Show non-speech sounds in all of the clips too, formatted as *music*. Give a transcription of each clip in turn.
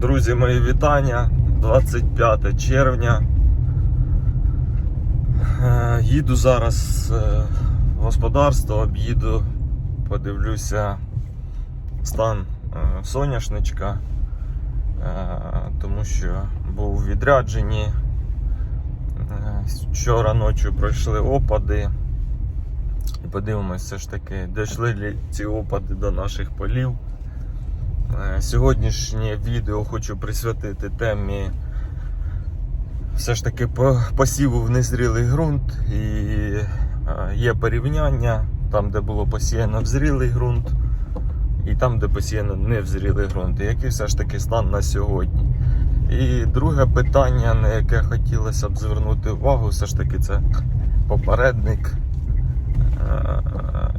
Друзі, мої вітання. 25 червня. Е, Їду зараз е, в господарство, об'їду, подивлюся стан е, соняшничка, тому що був у відрядженні. Вчора ночі пройшли опади. І подивимось все ж таки, дійшли ли ці опади до наших полів. Е, Сьогоднішнє відео хочу присвятити темі все ж таки посіву в незрілий ґрунт. І е, є порівняння там, де було посіяно в зрілий ґрунт, і там, де посіяно не в зрілий ґрунт. І який все ж таки стан на сьогодні. І друге питання, на яке хотілося б звернути увагу, все ж таки це попередник.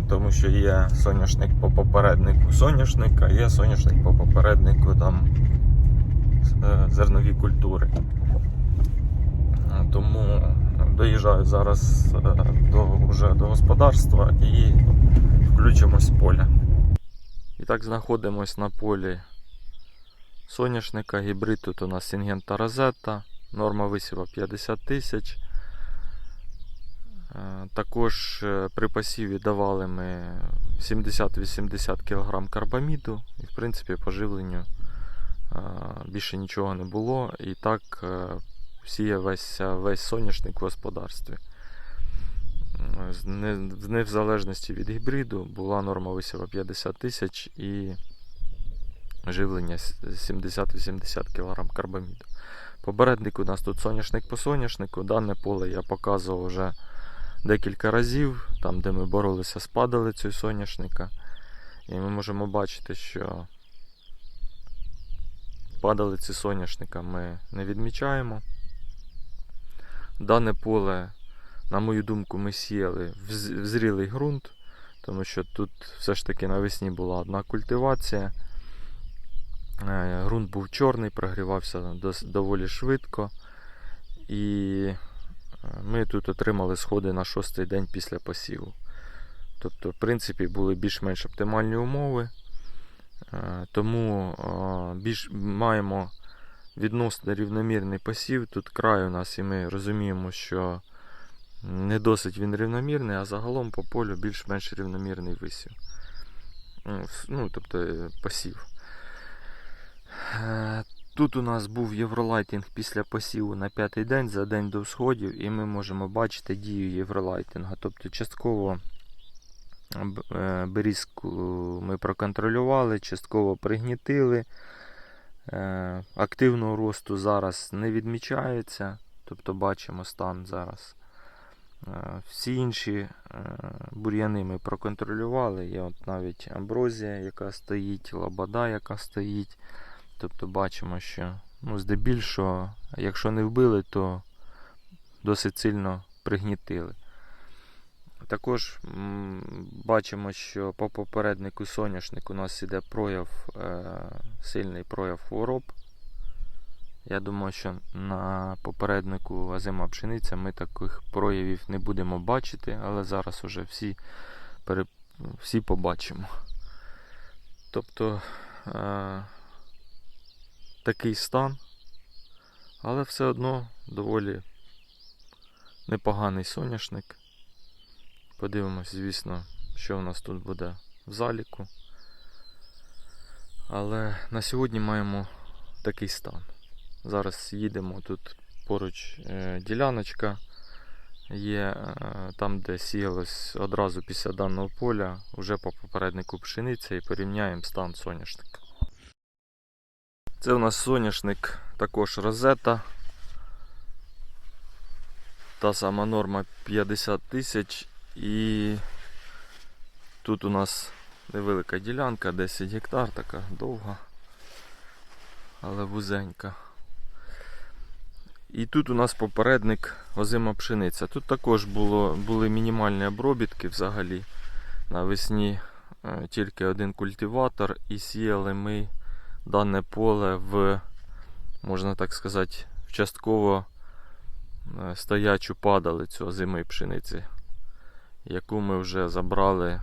Тому що є соняшник по попереднику соняшника, є соняшник по попереднику там е, зернові культури. Тому доїжджаю зараз е, до, вже до господарства і включимось в поле. І так знаходимось на полі соняшника. Гібрид тут у нас Сінгента Розетта, норма висіва 50 тисяч. Е, Також е, при посіві давали ми 70-80 кг карбаміду, і в принципі по живленню е, більше нічого не було. І так сіє весь, весь соняшник в господарстві. Не в залежності від гібриду була норма висіва 50 тисяч і живлення 70-80 кг карбаміду. Попередник у нас тут соняшник по соняшнику. Дане поле я показував вже декілька разів, там, де ми боролися з падалицею соняшника. І ми можемо бачити, що падалиці соняшника ми не відмічаємо. Дане поле, на мою думку, ми сіяли в зрілий ґрунт, тому що тут все ж таки навесні була одна культивація. Е, Ґрунт був чорний, прогрівався доволі швидко. І е, ми тут отримали сходи на шостий день після посіву. Тобто, в принципі, були більш-менш оптимальні умови. Е, Тому е, більш маємо відносно рівномірний посів. Тут край у нас, і ми розуміємо, що не досить він рівномірний, а загалом по полю більш-менш рівномірний висів. Ну, Ну, тобто е, посів. Тут у нас був євролайтинг після посіву на п'ятий день за день до всходів, і ми можемо бачити дію євролайтинга. Тобто частково е, берізку ми проконтролювали, частково пригнітили. Е, Активного росту зараз не відмічається, тобто бачимо стан зараз. Е, Всі інші бур'яни ми проконтролювали. Є от навіть амброзія, яка стоїть, лабада, яка стоїть. Тобто бачимо, що ну, здебільшого, якщо не вбили, то досить сильно пригнітили. Також бачимо, що по попереднику соняшник у нас іде прояв, е, сильний прояв хвороб. Я думаю, що на попереднику озима пшениця ми таких проявів не будемо бачити, але зараз уже всі, пере, всі побачимо. Тобто е, такий стан, але все одно доволі непоганий соняшник. Подивимось, звісно, що в нас тут буде в заліку. Але на сьогодні маємо такий стан. Зараз їдемо тут поруч е, діляночка. Є е, там, де сіялось одразу після даного поля, вже по попереднику пшениця і порівняємо стан соняшника. Це у нас соняшник також розета. Та сама норма 50 тисяч. І тут у нас невелика ділянка, 10 гектар, така довга, але вузенька. І тут у нас попередник озима пшениця. Тут також було, були мінімальні обробітки взагалі. Навесні е, тільки один культиватор і сіяли ми дане поле в, можна так сказати, в частково е, стоячу падалицю озимої пшениці, яку ми вже забрали е,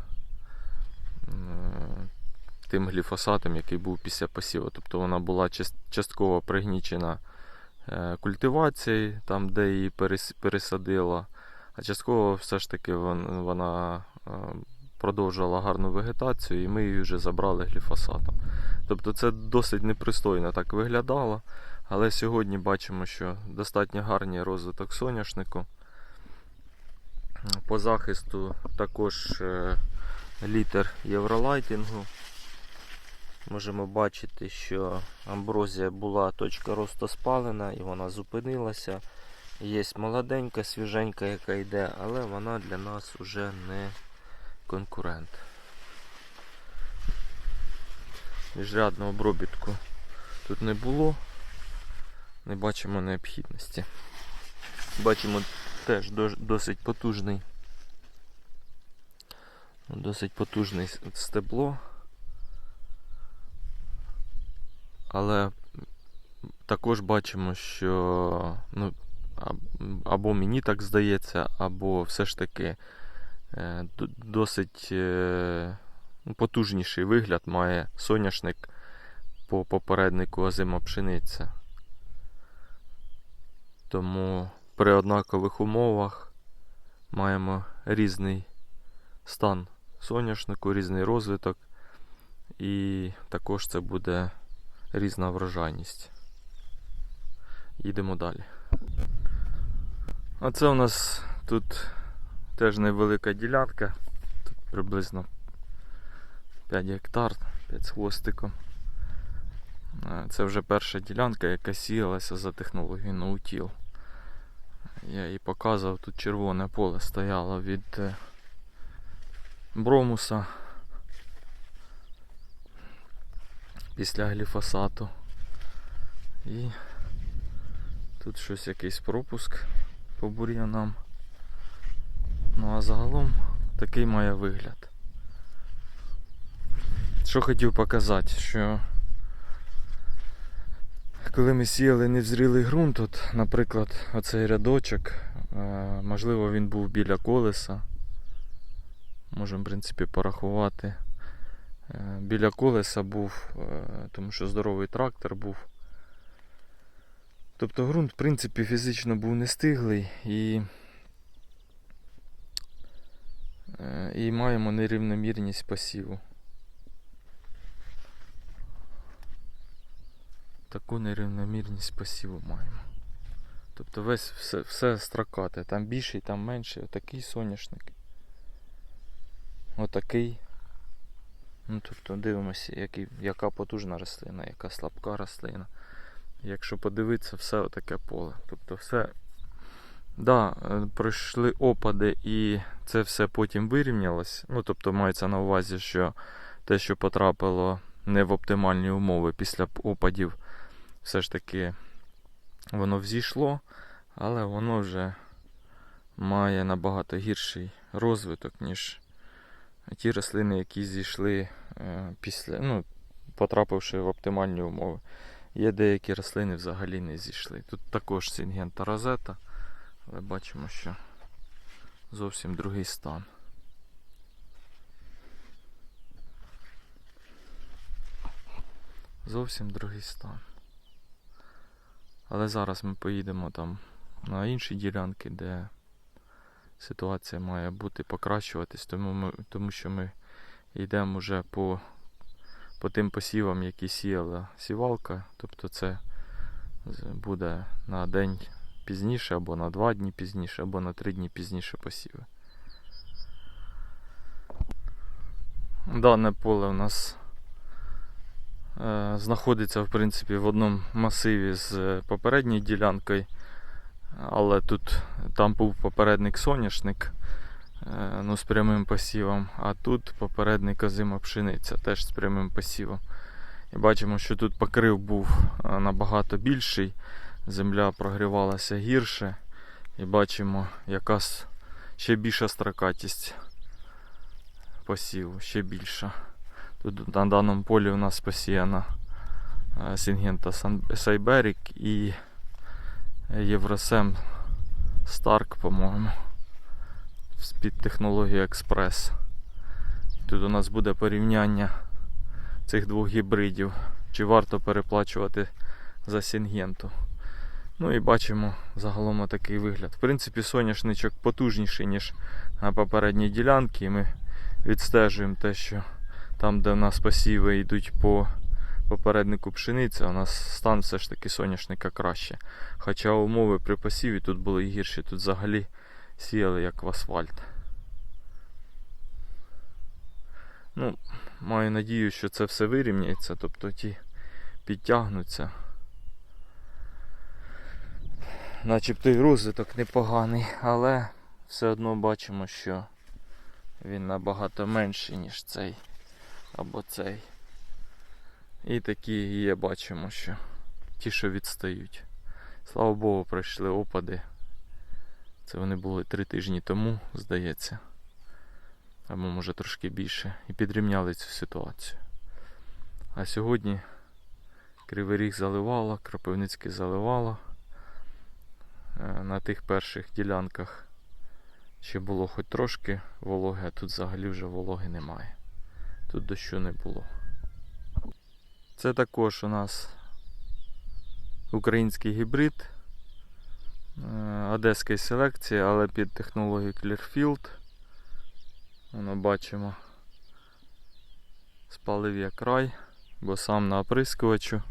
тим гліфосатом, який був після посіву. Тобто вона була частково пригнічена е, культивацією, там, де її пересадила, а частково все ж таки вон- вона продовжувала гарну вегетацію, і ми її вже забрали гліфосатом. Тобто це досить непристойно так виглядало. Але сьогодні бачимо, що достатньо гарний розвиток соняшнику. По захисту також е, літер євролайтінгу. Можемо бачити, що амброзія була точка росту спалена і вона зупинилася. Є молоденька, свіженька, яка йде, але вона для нас вже не конкурент. Міжрядного обробітку тут не було, не бачимо необхідності. Бачимо теж досить потужний, досить потужний стебло. Але також бачимо, що ну, або мені так здається, або все ж таки досить е, ну, потужніший вигляд має соняшник по попереднику озима пшениця. Тому при однакових умовах маємо різний стан соняшнику, різний розвиток, і також це буде різна врожайність. Їдемо далі. А це у нас тут теж невелика ділянка, тут приблизно 5 гектар, 5 з хвостиком. Е, Це вже перша ділянка, яка сіялася за технологією ноутіл. Я їй показував, тут червоне поле стояло від е, бромуса після гліфосату. І тут щось якийсь пропуск по бур'янам. Ну а загалом такий має вигляд. Що хотів показати, що коли ми сіяли невзрілий ґрунт, от, наприклад, оцей рядочок, е, можливо, він був біля колеса. Можемо, в принципі, порахувати. Е, Біля колеса був, е, тому що здоровий трактор був. Тобто ґрунт, в принципі, фізично був не стиглий і, і маємо нерівномірність посіву. Таку нерівномірність посіву маємо. Тобто весь все, все строкате. Там більший, там менший. Отакий соняшник. Отакий. Ну, тобто дивимося, який, яка потужна рослина, яка слабка рослина. Якщо подивитися, все отаке поле. Тобто все. Да, е, пройшли опади і це все потім вирівнялось. Ну, тобто мається на увазі, що те, що потрапило не в оптимальні умови після опадів, все ж таки воно взійшло, але воно вже має набагато гірший розвиток, ніж ті рослини, які зійшли е, після, ну, потрапивши в оптимальні умови. Є деякі рослини взагалі не зійшли. Тут також сінгента розета, але бачимо, що зовсім другий стан. Зовсім другий стан. Але зараз ми поїдемо там на інші ділянки, де ситуація має бути покращуватись, тому, ми, тому що ми йдемо вже по, по тим посівам, які сіяла сівалка. Тобто це буде на день пізніше, або на два дні пізніше, або на три дні пізніше посіви. Дане поле у нас е, знаходиться в принципі в одному масиві з е, попередньою ділянкою, але тут там був попередник соняшник е, ну, з прямим посівом, а тут попередник озима пшениця теж з прямим посівом. І бачимо, що тут покрив був е, набагато більший, земля прогрівалася гірше, і бачимо, яка ще більша строкатість посіву, ще більша. Тут на даному полі у нас посіяна е, Сінгента Сайберік і Євросем Старк, по-моєму, з-під технології Експрес. Тут у нас буде порівняння цих двох гібридів, чи варто переплачувати за Сінгенту. Ну і бачимо загалом такий вигляд. В принципі, соняшничок потужніший, ніж на попередній ділянці. Ми відстежуємо те, що там, де в нас посіви йдуть по попереднику пшениці, у нас стан все ж таки соняшника краще. Хоча умови при посіві тут були гірші, тут взагалі сіяли як в асфальт. Ну, маю надію, що це все вирівняється, тобто ті підтягнуться. Начебто і розвиток непоганий, але все одно бачимо, що він набагато менший, ніж цей або цей. І такі є, бачимо, що ті, що відстають. Слава Богу, пройшли опади. Це вони були три тижні тому, здається. Або може трошки більше. І підрівняли цю ситуацію. А сьогодні Кривий Ріг заливало, Кропивницький заливало. Е, На тих перших ділянках ще було хоч трошки вологи, а тут взагалі вже вологи немає. Тут дощу не було. Це також у нас український гібрид е, одеської селекції, але під технологією Clearfield. Воно бачимо. Спалив я край, бо сам на оприскувачу.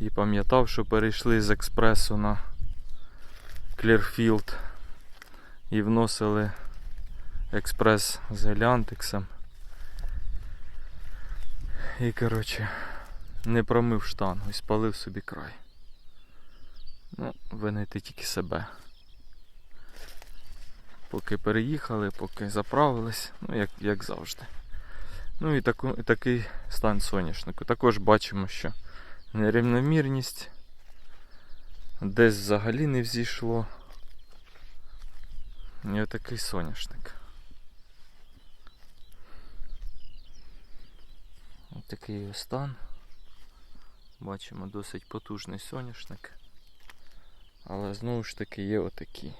І пам'ятав, що перейшли з експресу на Clearfield і вносили експрес з Еліантексом. І коротше не промив штангу і спалив собі край. Ну, винити тільки себе. Поки переїхали, поки заправились, ну як, як завжди. Ну і, таку, і такий стан соняшнику. Також бачимо, що нерівномірність десь взагалі не взійшло. І отакий соняшник. Ось такий його стан. Бачимо досить потужний соняшник. Але знову ж таки є отакий.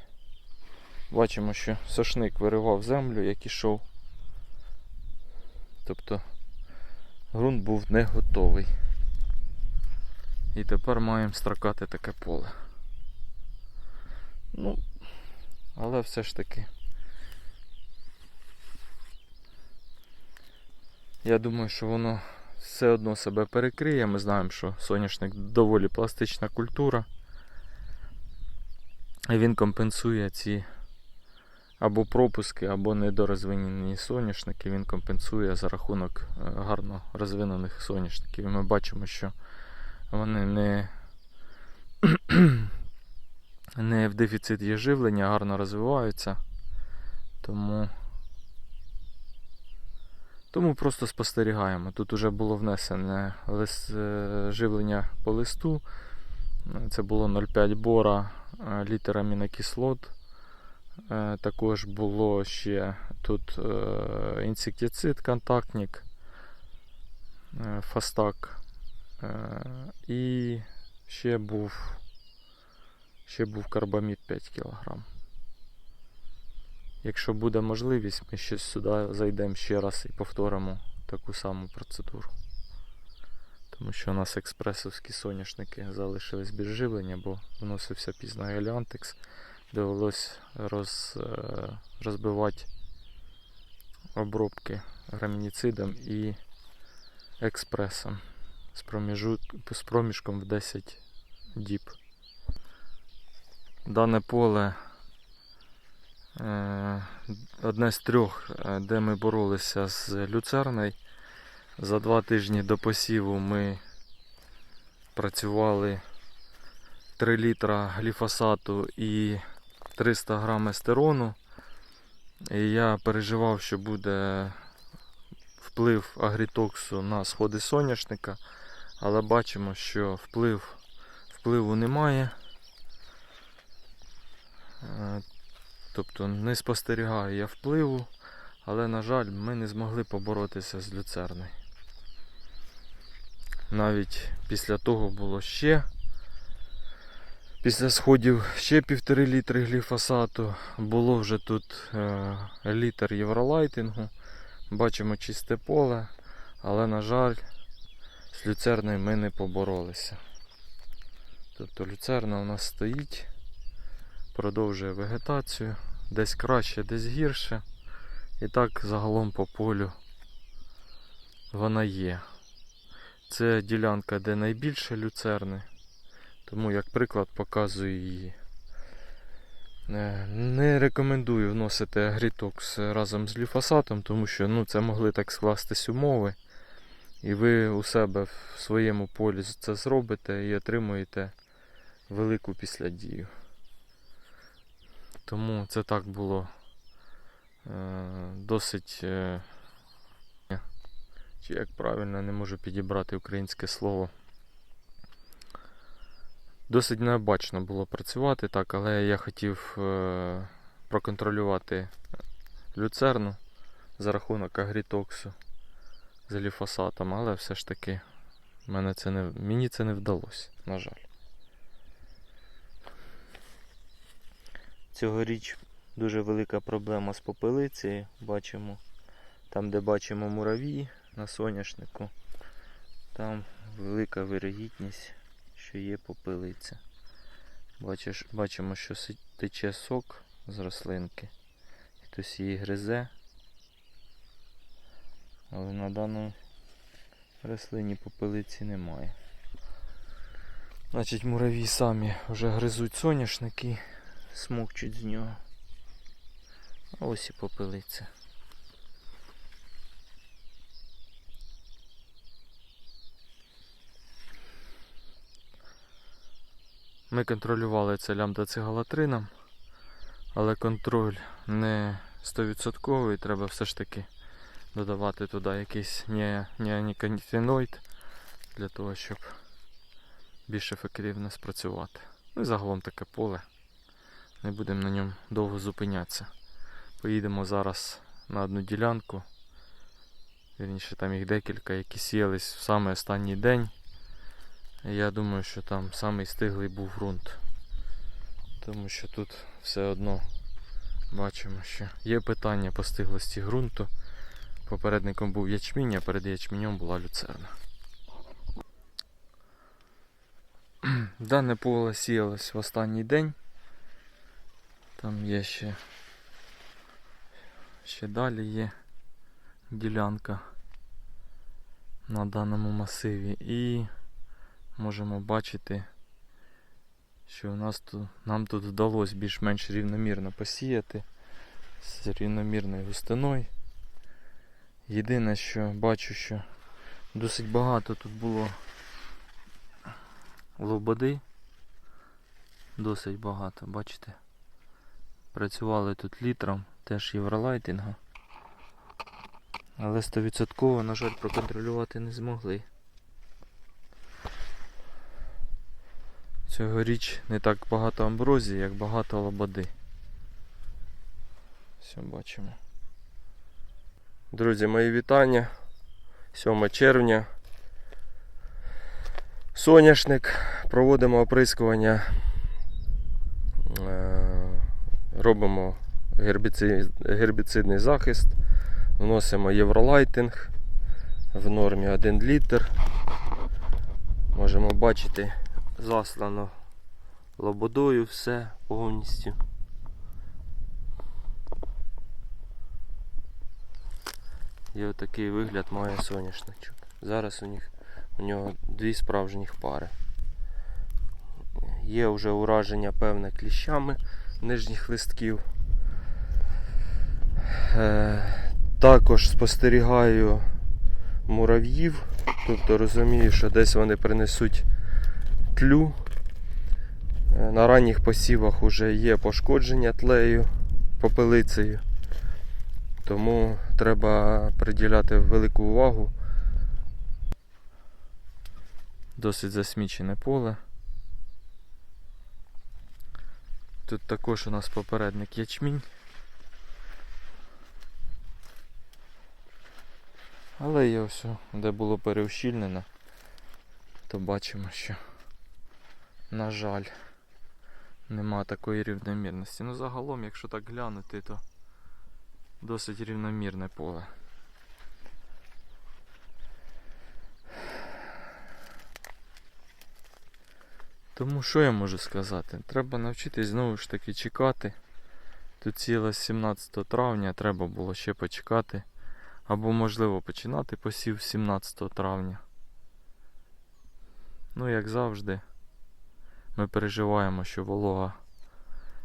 Бачимо, що сошник виривав землю, як ішов. Тобто ґрунт був не готовий. І тепер маємо строкати таке поле. Ну, але все ж таки. Я думаю, що воно все одно себе перекриє. Ми знаємо, що соняшник доволі пластична культура. І він компенсує ці або пропуски, або недорозвинені соняшники. Він компенсує за рахунок е, гарно розвинених соняшників. І ми бачимо, що вони не, *clears throat* не в дефіциті живлення, гарно розвиваються. Тому тому просто спостерігаємо. Тут вже було внесене лист, е, живлення по листу. Це було 0,5 бора, е, літр амінокислот. Е, Також було ще тут інсектицид, контактник, фастак. Е, І ще був ще був карбамід 5 кг. Якщо буде можливість, ми ще сюди зайдемо ще раз і повторимо таку саму процедуру. Тому що у нас експресовські соняшники залишились без живлення, бо вносився пізно Еліантекс. Довелось роз, е, розбивати обробки грамініцидом і експресом з, проміжу, з проміжком в 10 діб. Дане поле е, одне з трьох, е, де ми боролися з люцерною. За два тижні до посіву ми працювали 3 літра гліфосату і 300 грам естерону. І я переживав, що буде вплив агрітоксу на сходи соняшника, але бачимо, що вплив, впливу немає. Е, Тобто не спостерігаю я впливу, але, на жаль, ми не змогли поборотися з люцерною. Навіть після того було ще. Після сходів ще півтори літри гліфосату. Було вже тут е, літр євролайтингу. Бачимо чисте поле, але, на жаль, з люцерною ми не поборолися. Тобто люцерна у нас стоїть, продовжує вегетацію, десь краще, десь гірше. І так загалом по полю вона є. Це ділянка, де найбільше люцерни, тому як приклад показую її. Е, Не рекомендую вносити агрітокс разом з ліфосатом, тому що ну, це могли так скластись умови. І ви у себе в своєму полі це зробите і отримуєте велику післядію. Тому це так було е, досить. Е, чи як правильно не можу підібрати українське слово. Досить необачно було працювати так, але я хотів е, проконтролювати люцерну за рахунок агрітоксу з ліфосатом, але все ж таки мене це не, мені це не вдалося, на жаль. Цьогоріч дуже велика проблема з попелицею. Бачимо, там, де бачимо муравії на соняшнику, там велика вирогідність, що є попелиця. Бачиш, бачимо, що тече сок з рослинки. Хтось її гризе. Але на даній рослині попелиці немає. Значить, муравії самі вже гризуть соняшники, смокчуть з нього. А ось і попелиця. Ми контролювали це лямбда-цигалатрином, але контроль не 100%, треба все ж таки додавати туди якийсь неонікотиноїд для того, щоб більш ефективно спрацювати. Ну і загалом таке поле. Не будемо на ньому довго зупинятися. Поїдемо зараз на одну ділянку. Вірніше там їх декілька, які сіялись в саме останній день. Я думаю, що там самий стиглий був ґрунт. Тому що тут все одно бачимо, що є питання по стиглості ґрунту. Попередником був ячмінь, а перед ячменем була люцерна. *clears throat* Дане поле сіялось в останній день. Там є ще, ще далі є ділянка на даному масиві. І можемо бачити, що у нас тут, нам тут вдалося більш-менш рівномірно посіяти з рівномірною густиною. Єдине, що бачу, що досить багато тут було лободи. Досить багато, бачите? Працювали тут літром, теж євролайтинга. Але 100% на жаль, проконтролювати не змогли. Цьогоріч не так багато амброзії, як багато лободи. Все бачимо. Друзі, мої вітання. 7 червня. Соняшник. Проводимо оприскування. Е, Робимо гербіцидний захист. Вносимо євролайтинг в нормі 1 літр. Можемо бачити заслано лободою все повністю. І отакий вигляд має соняшничок. Зараз у них у нього дві справжніх пари. Є вже ураження певне кліщами нижніх листків. Е, також спостерігаю мурав'їв, тобто розумію, що десь вони принесуть тлю. Е, На ранніх посівах вже є пошкодження тлею, попелицею. Тому треба приділяти велику увагу. Досить засмічене поле. Тут також у нас попередник ячмінь. Але є ось, де було переущільнено, то бачимо, що, на жаль, нема такої рівномірності. Ну загалом, якщо так глянути, то досить рівномірне поле. Тому що я можу сказати? Треба навчитись знову ж таки чекати. Тут ціла 17 травня, треба було ще почекати. Або можливо починати посів 17 травня. Ну, як завжди, ми переживаємо, що волога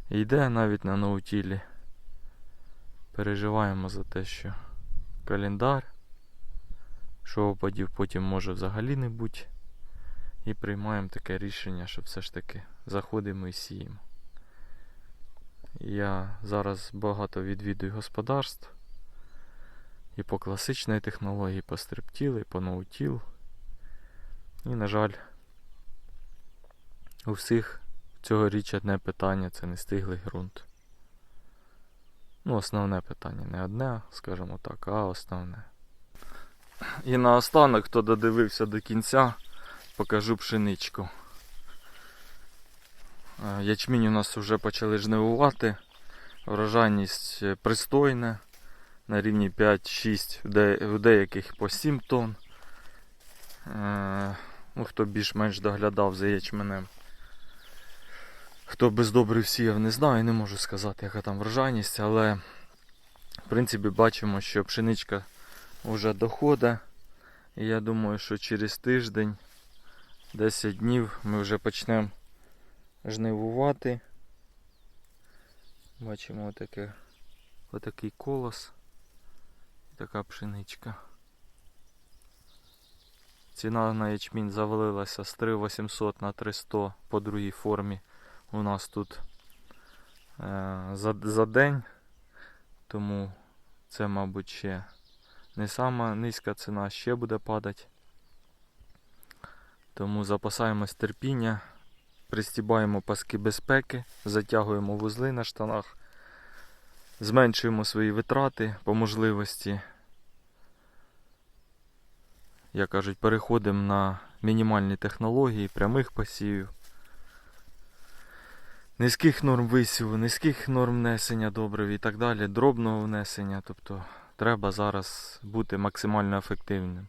йде навіть на наутілі. Переживаємо за те, що календар, що опадів потім може взагалі не бути. І приймаємо таке рішення, що все ж таки заходимо і сіємо. Я зараз багато відвідую господарств. І по класичній технології, по стриптіл, і по ноутіл. І, на жаль, у всіх цьогоріч одне питання це нестиглий ґрунт. Ну, основне питання. Не одне, скажімо так, а основне. І наостанок, хто додивився до кінця, покажу пшеничку. Е, Ячмінь у нас вже почали жнивувати. Врожайність е, пристойна. На рівні 5-6, в деяких по 7 тонн. Е, Ну, хто більш-менш доглядав за ячменем. Хто без добрив сіяв, не знаю, не можу сказати, яка там врожайність, але в принципі бачимо, що пшеничка вже доходить. І я думаю, що через тиждень, 10 днів ми вже почнемо жнивувати. Бачимо отаке, отакий колос. Така пшеничка. Ціна на ячмінь завалилася з 3800 на 300 по другій формі. У нас тут е, за, за день. Тому це, мабуть, ще не сама низька ціна, ще буде падати. Тому запасаємось терпіння, пристібаємо паски безпеки, затягуємо вузли на штанах, зменшуємо свої витрати по можливості. Як кажуть, переходимо на мінімальні технології прямих посівів. Низьких норм висіву, низьких норм внесення добрив і так далі, дробного внесення. Тобто треба зараз бути максимально ефективним.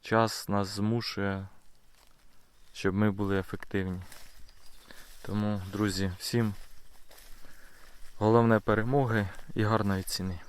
Час нас змушує, щоб ми були ефективні. Тому, друзі, всім головне перемоги і гарної ціни.